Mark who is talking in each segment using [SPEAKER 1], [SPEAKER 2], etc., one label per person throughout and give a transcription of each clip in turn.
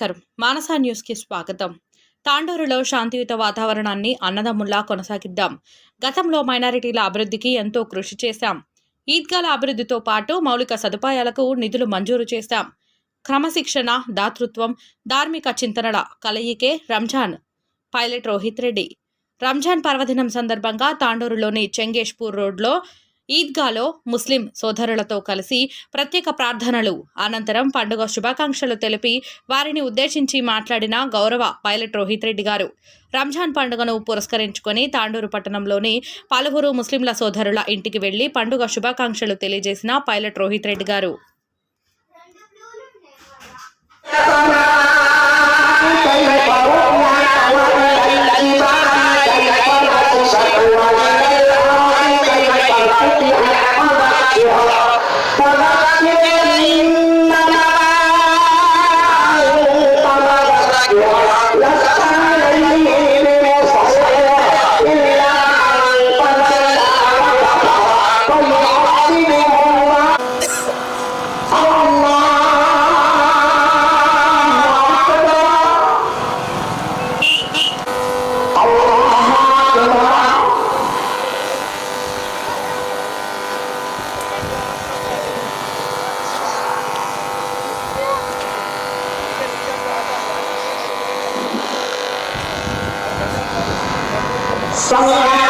[SPEAKER 1] నమస్కారం. మానస న్యూస్కి స్వాగతం. తాండూరులో శాంతియుత వాతావరణాన్ని అన్నదమ్ముల్లా కొనసాగిద్దాం. గతంలో మైనారిటీల అభివృద్ధికి ఎంతో కృషి చేశాం. ఈద్గాల అభివృద్ధితో పాటు మౌలిక సదుపాయాలకు నిధులు మంజూరు చేశాం. క్రమశిక్షణ దాతృత్వం ధార్మిక చింతనల కలయికే రంజాన్. పైలట్ రోహిత్ రెడ్డి. రంజాన్ పర్వదినం సందర్భంగా తాండూరులోని చెంగేష్పూర్ రోడ్లో ఈద్గాలో ముస్లిం సోదరులతో కలిసి ప్రత్యేక ప్రార్థనలు అనంతరం పండుగ శుభాకాంక్షలు తెలిపి వారిని ఉద్దేశించి మాట్లాడిన గౌరవ పైలట్ రోహిత్ రెడ్డి గారు. రంజాన్ పండుగను పురస్కరించుకొని తాండూరు పట్టణంలోని పలువురు ముస్లింల సోదరుల ఇంటికి వెళ్ళి పండుగ శుభాకాంక్షలు తెలియజేసిన పైలట్ రోహిత్ రెడ్డి గారు.
[SPEAKER 2] Well, 加油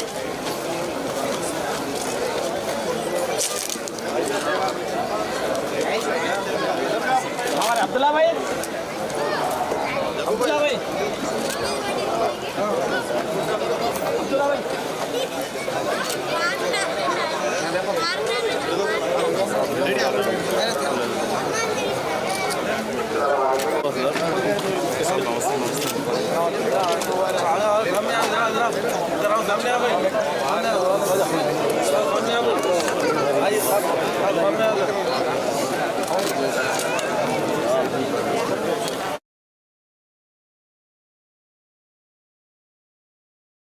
[SPEAKER 2] Udah, Thank you.